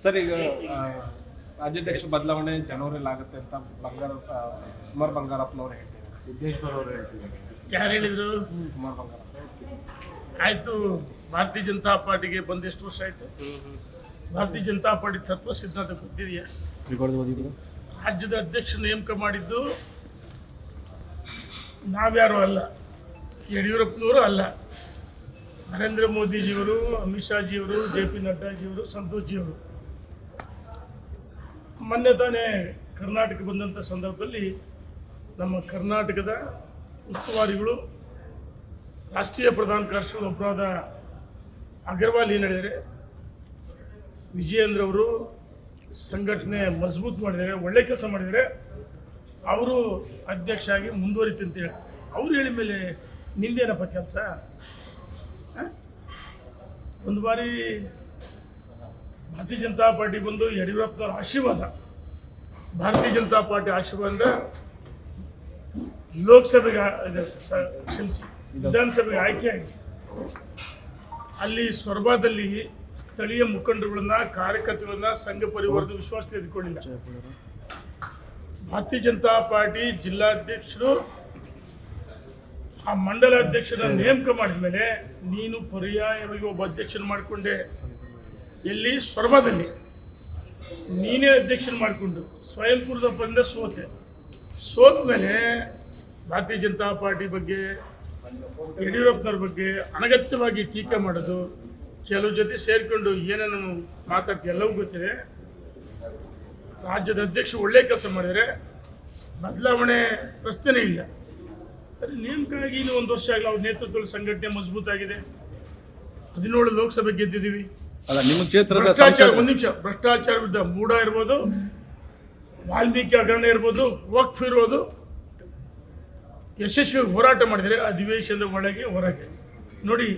Sir ಈಗ ಆ, ರಾಜ್ಯಾಧ್ಯಕ್ಷ ಬದಲಾವಣೆ ಜನವರಿಲಿ ಆಗುತ್ತೆ ಅಂತ ಬಂಗಾರ ಕುಮಾರ್ ಬಂಗಾರಪ್ಪನವ್ರು ಹೇಳ್ತಿದ್ದಾರೆ. ಸಿದ್ದೇಶ್ವರ ಅವರು ಹೇಳ್ತಿದ್ದಾರೆ. ಯಾರು ಹೇಳಿದ್ರು? ಕುಮಾರ್ ಬಂಗಾರಪ್ಪ. ಆಯ್ತು ಭಾರತೀಯ ಜನತಾ ಪಾರ್ಟಿಗೆ ಬಂದು ಎಷ್ಟು ವರ್ಷ ಆಯ್ತು? ಭಾರತೀಯ ಜನತಾ ಪಾರ್ಟಿ ತತ್ವ ಸಿದ್ಧಾಂತ ಗೊತ್ತಿದೆಯಾ? ರಾಜ್ಯದ ಅಧ್ಯಕ್ಷ ನೇಮಕ ಮಾಡಿದ್ದು ನಾವ್ಯಾರು ಅಲ್ಲ ಯಡಿಯೂರಪ್ಪನವರು ಅಲ್ಲ. ನರೇಂದ್ರ ಮೋದಿಜಿಯವರು ಅಮಿತ್ ಶಾಜಿಯವರು ಜೆ ಪಿ ನಡ್ಡಾಜಿಯವರು ಸಂತೋಷ್ಜಿಯವರು ಮೊನ್ನೆ ತಾನೇ ಕರ್ನಾಟಕ ಬಂದಂಥ ಸಂದರ್ಭದಲ್ಲಿ ನಮ್ಮ ಕರ್ನಾಟಕದ ಉಸ್ತುವಾರಿಗಳು, ರಾಷ್ಟ್ರೀಯ ಪ್ರಧಾನ ಕಾರ್ಯದರ್ಶಿಗಳು ಒಬ್ಬರಾದ ಅಗರ್ವಾಲ್ ಏನು ಹೇಳಿದರೆ ವಿಜಯೇಂದ್ರ ಅವರು ಸಂಘಟನೆ ಮಜಬೂತ್ ಮಾಡಿದ್ದಾರೆ, ಒಳ್ಳೆ ಕೆಲಸ ಮಾಡಿದರೆ ಅವರು ಅಧ್ಯಕ್ಷ ಆಗಿ ಮುಂದುವರಿತು ಅಂತ ಹೇಳಿ. ಅವ್ರು ಹೇಳಿದ ಮೇಲೆ ನಿಂದೇನಪ್ಪ ಕೆಲಸ? ಒಂದು ಬಾರಿ ಭಾರತೀಯ ಜನತಾ ಪಾರ್ಟಿ ಬಂದು ಯಡಿಯೂರಪ್ಪನವ್ರ ಆಶೀರ್ವಾದ. ಭಾರತೀಯ ಜನತಾ ಪಾರ್ಟಿ ಆಶೀರ್ವಾದ ಲೋಕಸಭೆಗೆ ಕ್ಷಮಿಸಿ, ವಿಧಾನಸಭೆಗೆ ಆಯ್ಕೆಯಾಗಿ ಅಲ್ಲಿ ಸ್ವರ್ಭದಲ್ಲಿ ಸ್ಥಳೀಯ ಮುಖಂಡರುಗಳನ್ನ ಕಾರ್ಯಕರ್ತರನ್ನ ಸಂಘ ಪರಿವಾರದ ವಿಶ್ವಾಸ ತೆಗೆದುಕೊಂಡಿಲ್ಲ ಭಾರತೀಯ ಜನತಾ ಪಾರ್ಟಿ ಜಿಲ್ಲಾಧ್ಯಕ್ಷರು ಆ ಮಂಡಲ ಅಧ್ಯಕ್ಷರ ನೇಮಕ ಮಾಡಿದ ಮೇಲೆ ನೀನು ಪರ್ಯಾಯವಾಗಿ ಒಬ್ಬ ಅಧ್ಯಕ್ಷನ ಮಾಡಿಕೊಂಡೆ. ಎಲ್ಲಿ? ಸ್ವರ್ಭದಲ್ಲಿ ನೀನೇ ಅಧ್ಯಕ್ಷನ ಮಾಡಿಕೊಂಡು ಸ್ವಯಂಪುರದ ಬಂದ ಸೋತೆ. ಸೋತ ಮೇಲೆ ಭಾರತೀಯ ಜನತಾ ಪಾರ್ಟಿ ಬಗ್ಗೆ, ಯಡಿಯೂರಪ್ಪನವ್ರ ಬಗ್ಗೆ ಅನಗತ್ಯವಾಗಿ ಟೀಕೆ ಮಾಡೋದು ಕೆಲವು ಜೊತೆ ಸೇರಿಕೊಂಡು ಏನೇನು ಮಾತಾಡ್ತೀವಿ ಎಲ್ಲವೂ ಗೊತ್ತಿದೆ. ರಾಜ್ಯದ ಅಧ್ಯಕ್ಷ ಒಳ್ಳೆ ಕೆಲಸ ಮಾಡಿದರೆ ಬದಲಾವಣೆ ಪ್ರಶ್ನೆನೇ ಇಲ್ಲ. ಅದು ನೇಮಕ ಇನ್ನೂ ಒಂದು ವರ್ಷ ಆಗಲ್ಲ ಅವ್ರ ನೇತೃತ್ವದಲ್ಲಿ ಸಂಘಟನೆ ಮಜಬೂತಾಗಿದೆ. ಹದಿನೇಳು ಲೋಕಸಭೆ ಗೆದ್ದಿದ್ದೀವಿ. ಅಲ್ಲ ನಿಮ್ಮ ಕ್ಷೇತ್ರದ ಭ್ರಷ್ಟಾಚಾರ ಒಂದು ನಿಮಿಷ. ಭ್ರಷ್ಟಾಚಾರ ವಿರುದ್ಧ ಮೂಡ ಇರ್ಬೋದು ವಾಲ್ಮೀಕಿ ಹಗರಣ ಇರ್ಬೋದು ವಕ್ಫ್ ಇರ್ಬೋದು. ಯಶಸ್ವಿ ಹೋರಾಟ ಮಾಡಿದರೆ ಅಧಿವೇಶನದ ಒಳಗೆ ಹೊರಗೆ. ನೋಡಿ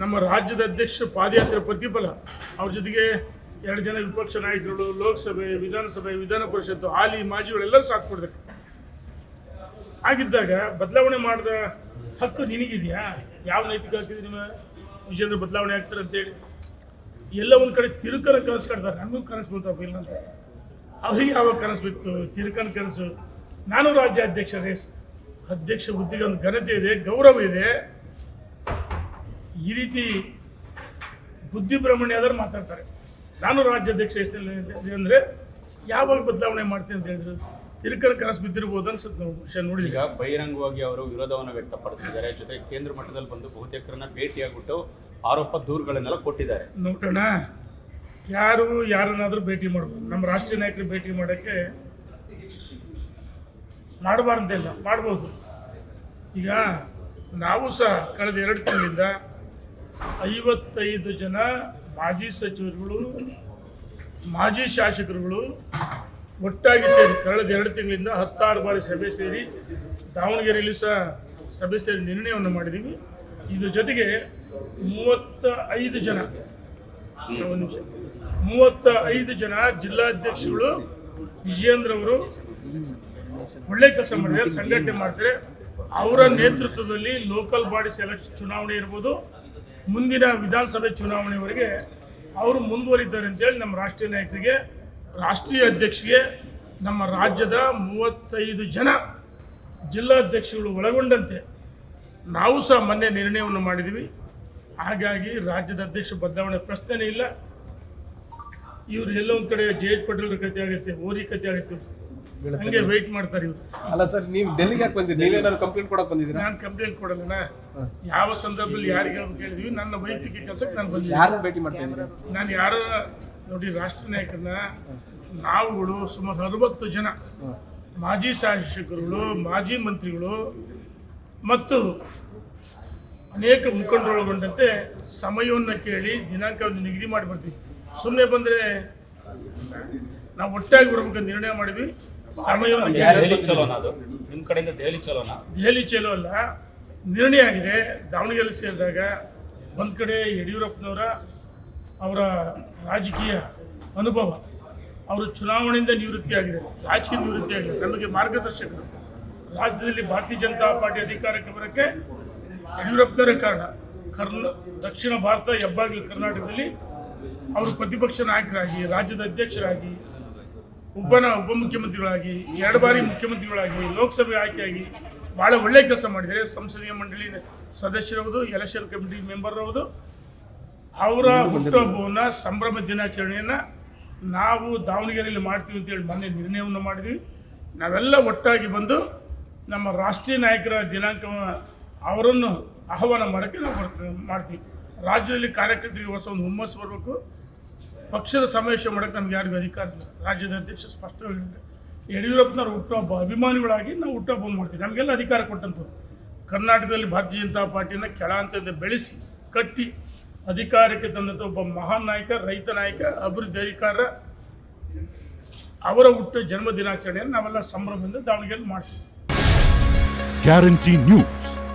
ನಮ್ಮ ರಾಜ್ಯದ ಅಧ್ಯಕ್ಷ ಪಾದಯಾತ್ರೆ ಪ್ರತಿಫಲ. ಅವ್ರ ಜೊತೆಗೆ ಎರಡು ಜನ ವಿಪಕ್ಷ ನಾಯಕರುಗಳು ಲೋಕಸಭೆ ವಿಧಾನಸಭೆ ವಿಧಾನ ಪರಿಷತ್ತು ಹಾಲಿ ಮಾಜಿಗಳೆಲ್ಲರೂ ಸಾಥ್ ಕೊಡ್ತಾರೆ. ಆಗಿದ್ದಾಗ ಬದಲಾವಣೆ ಮಾಡಿದ ಹಕ್ಕು ನಿನಗಿದೆಯಾ? ಯಾವ ನೈತಿಕ ಹಾಕಿದ್ರೆ ನಿಮ್ಮ? ವಿಜಯದ ಬದಲಾವಣೆ ಆಗ್ತಾರೆ ಅಂತೇಳಿ ಎಲ್ಲ ಒಂದು ಕಡೆ ತಿರುಕನ ಕನಸು ಕಟ್ತಾರೆ ನನಗೂ ಕನಸು ಇಲ್ಲ ಅಂತ. ಅವ್ರಿಗೆ ಯಾವಾಗ ಕನಸು ಬಿತ್ತು ತಿರುಕನ ಕನಸು. ನಾನು ರಾಜ್ಯಾಧ್ಯಕ್ಷ, ರೇಸ್ ಅಧ್ಯಕ್ಷ ಹುದ್ದೆಗೆ ಒಂದು ಘನತೆ ಇದೆ, ಗೌರವ ಇದೆ. ಈ ರೀತಿ ಬುದ್ಧಿಭ್ರಮಣೆ ಆದರೂ ಮಾತಾಡ್ತಾರೆ. ನಾನು ರಾಜ್ಯಾಧ್ಯಕ್ಷ ಎಷ್ಟಲ್ಲಿ ಅಂದರೆ ಯಾವಾಗ ಬದಲಾವಣೆ ಮಾಡ್ತೀನಿ ಅಂತ ಹೇಳಿದ್ರು. ತಿರುಕನ ಕನಸು ಬಿದ್ದಿರ್ಬೋದು ಅನ್ಸುತ್ತೆ ನಾವು ವಿಷಯ ನೋಡಿ ಈಗ ಬಹಿರಂಗವಾಗಿ ಅವರು ವಿರೋಧವನ್ನು ವ್ಯಕ್ತಪಡಿಸಿದ್ದಾರೆ. ಜೊತೆಗೆ ಕೇಂದ್ರ ಮಟ್ಟದಲ್ಲಿ ಬಂದು ಬಹುತೇಕರನ್ನ ಭೇಟಿಯಾಗ್ಬಿಟ್ಟು ಆರೋಪ ದೂರುಗಳನ್ನೆಲ್ಲ ಕೊಟ್ಟಿದ್ದಾರೆ. ನೋಡೋಣ. ಯಾರು ಯಾರನ್ನಾದರೂ ಭೇಟಿ ಮಾಡ್ಬೋದು. ನಮ್ಮ ರಾಷ್ಟ್ರೀಯ ನಾಯಕರು ಭೇಟಿ ಮಾಡೋಕ್ಕೆ ಮಾಡಬಾರ್ದಿಲ್ಲ ಮಾಡ್ಬೋದು. ಈಗ ನಾವು ಸಹ ಕಳೆದ ಎರಡು ತಿಂಗಳಿಂದ ಐವತ್ತೈದು ಜನ ಮಾಜಿ ಸಚಿವರುಗಳು, ಮಾಜಿ ಶಾಸಕರುಗಳು ಒಟ್ಟಾಗಿ ಸೇರಿ ಕಳೆದ ಎರಡು ತಿಂಗಳಿಂದ ಹತ್ತಾರು ಬಾರಿ ಸಭೆ ಸೇರಿ ದಾವಣಗೆರೆಯಲ್ಲಿ ಸಹ ಸಭೆ ಸೇರಿ ನಿರ್ಣಯವನ್ನು ಮಾಡಿದ್ದೀವಿ. ಇದ್ರ ಜೊತೆಗೆ ಮೂವತ್ತ ಐದು ಜನ. ಒಂದು ನಿಮಿಷ. ಮೂವತ್ತ ಐದು ಜನ ಜಿಲ್ಲಾಧ್ಯಕ್ಷಗಳು ವಿಜಯೇಂದ್ರ ಅವರು, ಒಳ್ಳೆ ಕೆಲಸ ಮಾಡಿದ್ರೆ ಸಂಘಟನೆ ಮಾಡಿದ್ರೆ ಅವರ ನೇತೃತ್ವದಲ್ಲಿ ಲೋಕಲ್ ಬಾಡಿ ಸೆಲೆಕ್ಷನ್ ಚುನಾವಣೆ ಇರ್ಬೋದು. ಮುಂದಿನ ವಿಧಾನಸಭೆ ಚುನಾವಣೆವರೆಗೆ ಅವರು ಮುಂದುವರಿದ್ದಾರೆ ಅಂತೇಳಿ ನಮ್ಮ ರಾಷ್ಟ್ರೀಯ ನಾಯಕರಿಗೆ, ರಾಷ್ಟ್ರೀಯ ಅಧ್ಯಕ್ಷರಿಗೆ ನಮ್ಮ ರಾಜ್ಯದ ಮೂವತ್ತೈದು ಜನ ಜಿಲ್ಲಾಧ್ಯಕ್ಷಗಳು ಒಳಗೊಂಡಂತೆ. ನಾವು ಸಹ ಮೊನ್ನೆ ನಿರ್ಣಯವನ್ನು ಮಾಡಿದ್ದೀವಿ. ಹಾಗಾಗಿ ರಾಜ್ಯದ ಅಧ್ಯಕ್ಷ ಬದಲಾವಣೆ ಪ್ರಶ್ನೆನೇ ಇಲ್ಲ. ಇವ್ರು ಎಲ್ಲ ಒಂದು ಕಡೆ ಜೆ ಎಚ್ ಪಟೇಲ್ ಕತೆ ಆಗುತ್ತೆ ಓರಿ ಕತೆ ಆಗುತ್ತೆ ಹಂಗೆ ವೆಯ್ಟ್ ಮಾಡ್ತಾರೆ ಇವರು. ಅಲ್ಲ ಸರ್ ನೀವು ಡೆಲ್ಲಿಗೆ ಯಾಕೆ ಬಂದಿರಿ ನೀವೇನಾದ್ರು ಕಂಪ್ಲೇಂಟ್ ಕೊಡಕ್ ಬಂದಿದ್ದೀರಾ? ನಾನು ಕಂಪ್ಲೇಂಟ್ ಕೊಡಲ್ಲ ಯಾವ ಸಂದರ್ಭದಲ್ಲಿ ಯಾರಿಗೆ ಅಂತ ಕೇಳಿದ್ವಿ. ನನ್ನ ವೈಯಕ್ತಿಕ ಕೆಲಸಕ್ಕೆ ನಾನು ಬಂದಿದ್ದೆ ಯಾರು ಭೇಟಿ ಮಾಡ್ತಾ ಇದ್ದೀರಾ? ನಾನು ಯಾರ ನೋಡಿ ರಾಷ್ಟ್ರ ನಾಯಕರನ್ನ ನಾವುಗಳು ಸುಮಾರು ಅರವತ್ತು ಜನ. ಮಾಜಿ ಶಾಸಕರುಗಳು ಮಾಜಿ ಮಂತ್ರಿಗಳು ಮತ್ತು ಅನೇಕ ಮುಖಂಡರೊಳಗೊಂಡಂತೆ ಸಮಯವನ್ನು ಕೇಳಿ ದಿನಾಂಕವನ್ನು ನಿಗದಿ ಮಾಡಿ ಬರ್ತೀವಿ. ಸುಮ್ಮನೆ ಬಂದರೆ ನಾವು ಒಟ್ಟಾಗಿ ಬರ್ಬೇಕಂತ ನಿರ್ಣಯ ಮಾಡಿದ್ವಿ. ಸಮಯವನ್ನು ದೆಹಲಿ ಚಲೋನ ಅದು? ನಿಮ್ಮ ಕಡೆಯಿಂದ ದೆಹಲಿ ಚಲೋನ? ದೆಹಲಿ ಚಲೋ ಅಲ್ಲ. ನಿರ್ಣಯ ಆಗಿದೆ. ದಾವಣಗೆರೆ ಸೇರಿದಾಗ ಒಂದು ಕಡೆ ಯಡಿಯೂರಪ್ಪನವರ ಅವರ ರಾಜಕೀಯ ಅನುಭವ ಅವರು ಚುನಾವಣೆಯಿಂದ ನಿವೃತ್ತಿ ಆಗಿದೆ ರಾಜಕೀಯ ನಿವೃತ್ತಿ ಆಗಿದೆ. ನಮಗೆ ಮಾರ್ಗದರ್ಶಕರು. ರಾಜ್ಯದಲ್ಲಿ ಭಾರತೀಯ ಜನತಾ ಪಾರ್ಟಿ ಅಧಿಕಾರಕ್ಕೆ ಬರೋಕ್ಕೆ ಯಡಿಯೂರಪ್ಪನವರೇ ಕಾರಣ. ಕರ್ನ, ದಕ್ಷಿಣ ಭಾರತ, ಹೆಬ್ಬಾಗಿಲು, ಕರ್ನಾಟಕದಲ್ಲಿ ಅವರು ಪ್ರತಿಪಕ್ಷ ನಾಯಕರಾಗಿ, ರಾಜ್ಯದ ಅಧ್ಯಕ್ಷರಾಗಿ ಉಪನ ಉಪಮುಖ್ಯಮಂತ್ರಿಗಳಾಗಿ, ಎರಡು ಬಾರಿ ಮುಖ್ಯಮಂತ್ರಿಗಳಾಗಿ, ಲೋಕಸಭೆ ಆಯ್ಕೆಯಾಗಿ ಭಾಳ ಒಳ್ಳೆ ಕೆಲಸ ಮಾಡಿದ್ದಾರೆ. ಸಂಸದೀಯ ಮಂಡಳಿ ಸದಸ್ಯರವುದು ಎಲೆಕ್ಷನ್ ಕಮಿಟಿ ಮೆಂಬರ್ ಹೌದು ಅವರ ಹುಟ್ಟುಹಬ್ಬವನ್ನು ಸಂಭ್ರಮ ದಿನಾಚರಣೆಯನ್ನು ನಾವು ದಾವಣಗೆರೆಯಲ್ಲಿ ಮಾಡ್ತೀವಿ ಅಂತೇಳಿ ಮೊನ್ನೆ ನಿರ್ಣಯವನ್ನು ಮಾಡಿದ್ವಿ. ನಾವೆಲ್ಲ ಒಟ್ಟಾಗಿ ಬಂದು ನಮ್ಮ ರಾಷ್ಟ್ರೀಯ ನಾಯಕರ ದಿನಾಂಕ ಅವರನ್ನು ಆಹ್ವಾನ ಮಾಡೋಕ್ಕೆ ನಾವು ಮಾಡ್ತೀವಿ. ರಾಜ್ಯದಲ್ಲಿ ಕಾರ್ಯಕರ್ತರಿಗೆ ಹೊಸ ಒಂದು ಹುಮ್ಮಸ್ಸು ಬರಬೇಕು. ಪಕ್ಷದ ಸಮಾವೇಶ ಮಾಡೋಕ್ಕೆ ನಮ್ಗೆ ಯಾರಿಗೂ ಅಧಿಕಾರ ಇಲ್ಲ. ರಾಜ್ಯದ ಅಧ್ಯಕ್ಷ ಸ್ಪಷ್ಟವಾಗಿ ಹೇಳಿದ್ದಾರೆ. ಯಡಿಯೂರಪ್ಪನವ್ರು ಹುಟ್ಟುಹಬ್ಬ ಅಭಿಮಾನಿಗಳಾಗಿ ನಾವು ಹುಟ್ಟುಹಬ್ಬ ಮಾಡ್ತೀವಿ. ನಮಗೆಲ್ಲ ಅಧಿಕಾರ ಕೊಟ್ಟಂಥವ್ರು ಕರ್ನಾಟಕದಲ್ಲಿ ಭಾರತೀಯ ಜನತಾ ಪಾರ್ಟಿನ ಕೆಳ ಹಂತದಿಂದ ಬೆಳೆಸಿ, ಕಟ್ಟಿ, ಅಧಿಕಾರಕ್ಕೆ ತಂದಂಥ ಒಬ್ಬ ಮಹಾನ್ ನಾಯಕ, ರೈತ ನಾಯಕ, ಅಭಿವೃದ್ಧಿ ಅಧಿಕಾರ, ಅವರ ಹುಟ್ಟು ಜನ್ಮ ದಿನಾಚರಣೆಯನ್ನು ನಾವೆಲ್ಲ ಸಂಭ್ರಮದಿಂದ ದಾವಣಗೆರೆ ಮಾಡ್ತೀವಿ. Guarantee news